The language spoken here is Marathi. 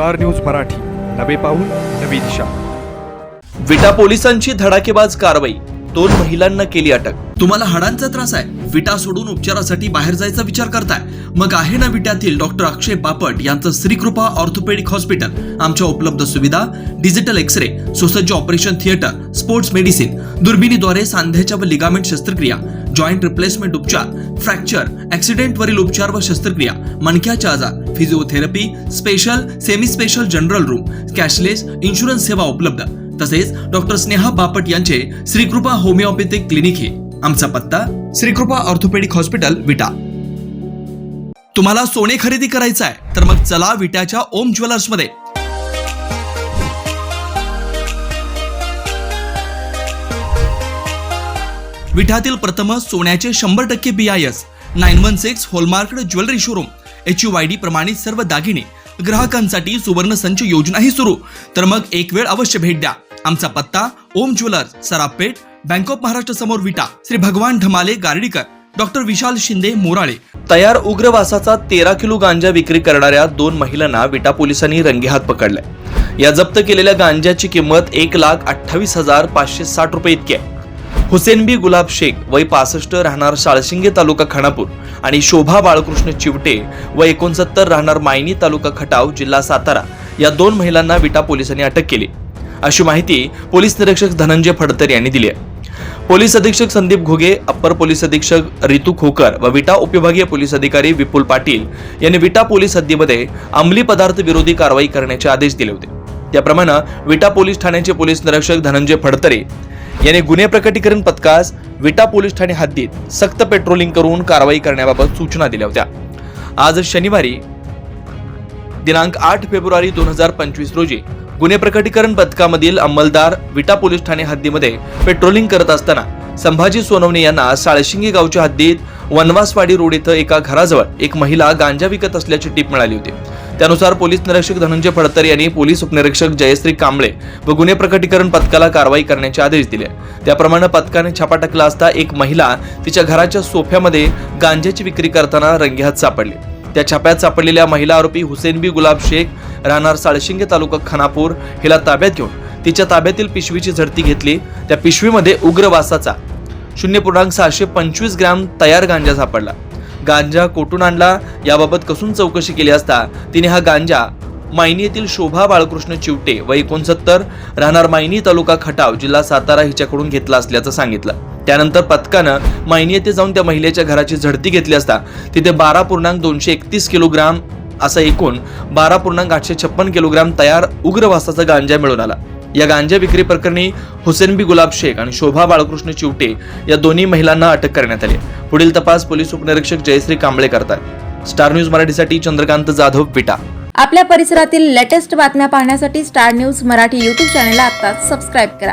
Star news Marathi. नवे पाऊल नवी दिशा. विटा पोलिसांची धडाकेबाज कारवाई. दोन महिलांना केली अटक. तुम्हाला हाडांचा त्रास आहे. विटा सोडून उपचारासाठी बाहेर जायचा विचार करताय. मग आहे ना विट्यातील डॉक्टर अक्षय बापट यांचं श्रीकृपा ऑर्थोपेडिक हॉस्पिटल. आमच्या उपलब्ध सुविधा डिजिटल एक्सरे सुसज्ज ऑपरेशन थिएटर स्पोर्ट्स मेडिसिन दुर्बिणीद्वारे सांध्याच्या व लिगामेंट शस्त्रक्रिया जॉईंट रिप्लेसमेंट उपचार फ्रॅक्चर ऍक्सिडेंटवरील उपचार व शस्त्रक्रिया मणक्याचे आजार physiotherapy special semi special general room cashless insurance सेवा उपलब्ध. तसेच डॉक्टर स्नेहा बापट यांचे श्रीकृपा होमिओपॅथिक क्लिनिक हे. आमचा पत्ता श्रीकृपा ऑर्थोपेडिक हॉस्पिटल विटा. तुम्हाला सोने खरेदी करायचं आहे तर मग चला विट्याच्या ओम ज्वेलर्समध्ये. विठातील प्रथम सोन्याचे शंभर टक्के B I S nine one six hallmark jewellery showroom H U Y D प्रमाणित सर्व दागिने ग्राहकांसाठी सुवर्ण संच योजनाही सुरू. तर मग एक वेळ अवश्य भेट द्या. आमचा पत्ता Om jewellers Sarapeth bank of Maharashtra समोर विटा श्री भगवान ढमाले गार्डीकर डॉक्टर विशाल शिंदे मोराळे. तयार उग्रवासाचा तेरा किलो गांजा विक्री करणाऱ्या दोन महिलांना विटा पोलिसांनी रंगेहात पकडलाय. या जप्त केलेल्या गांजाची किंमत एक लाख अठ्ठावीस हजार पाचशे साठ रुपये इतकी आहे. हुसेनबी गुलाब शेख वय पासष्ट राहणार साळशिंगे तालुका खानापूर आणि शोभा बाळकृष्ण चिवटे व एकोणसत्तर राहणार मायनी तालुका खटाव जिल्हा सातारा. या दोन महिलांना विटा पोलिसांनी अटक केली. अशी माहिती पोलीस निरीक्षक धनंजय फडतर यांनी दिली आहे. पोलीस अधीक्षक संदीप घोगे अप्पर पोलीस अधीक्षक रितू खोकर व विटा उपविभागीय पोलीस अधिकारी विपुल पाटील यांनी विटा पोलीस हद्दीमध्ये अंमली पदार्थ विरोधी कारवाई करण्याचे आदेश दिले होते. त्याप्रमाणे विटा पोलीस ठाण्याचे पोलीस निरीक्षक धनंजय फडतरे याने गुन्हे प्रकटीकरण पथकास विटा पोलीस ठाणे हद्दीत सक्त पेट्रोलिंग करून कारवाई करण्याबाबत सूचना दिल्या होत्या. आज शनिवारी दिनांक आठ फेब्रुवारी दोन हजार पंचवीस रोजी गुन्हे प्रकटीकरण पथकामधील अंमलदार विटा पोलीस ठाणे हद्दीमध्ये पेट्रोलिंग करत असताना संभाजी सोनवणे यांना साळशिंगी गावच्या हद्दीत वनवासवाडी रोड इथं एका घराजवळ एक महिला गांजा विकत असल्याची टीप मिळाली होती. त्यानुसार पोलीस निरीक्षक धनंजय फडतर यांनी पोलीस उपनिरीक्षक जयश्री कांबळे व गुन्हे प्रकटीकरण पथकाला कारवाई करण्याचे आदेश दिले. त्याप्रमाणे पथकाने छापा टाकला असता एक महिला तिच्या घराच्या सोफ्यामध्ये गांजाची विक्री करताना रंगेहात सापडली. त्या छाप्यात सापडलेल्या महिला आरोपी हुसेनबी गुलाब शेख राहणार साळशिंगे तालुका खानापूर हिला ताब्यात घेऊन तिच्या ताब्यातील पिशवीची झडती घेतली. त्या पिशवीमध्ये उग्र वासाचा शून्य पूर्णांक सहाशे पंचवीस ग्रॅम तयार गांजा सापडला. गांजा कोठून आणला? याबाबत कसून चौकशी केली असता? तिने हा गांजा मायनी येथील शोभा बाळकृष्ण चिवटे व एकोणसत्तर राहणार मायनी तालुका खटाव जिल्हा सातारा हिच्याकडून घेतला असल्याचं सांगितलं. त्यानंतर पथकानं मायनी येथे जाऊन त्या महिलेच्या घराची झडती घेतली असता तिथे बारा पूर्णांक दोनशे एकतीस किलोग्राम असा एकूण बारा पूर्णांक आठशे छप्पन किलोग्राम तयार उग्रवासाचा गांजा मिळून आला. या गांजा विक्री प्रकरणी हुसेनबी गुलाब शेख आणि शोभा बाळकृष्ण चिवटे या दोन्ही महिलांना अटक करण्यात आली. पुढील तपास पोलीस उपनिरीक्षक जयश्री कांबळे करतात स्टार न्यूज मराठीसाठी चंद्रकांत जाधव विटा. आपल्या परिसरातील लेटेस्ट बातम्या पाहण्यासाठी स्टार न्यूज मराठी यूट्यूब चॅनलला आता सबस्क्राईब करा.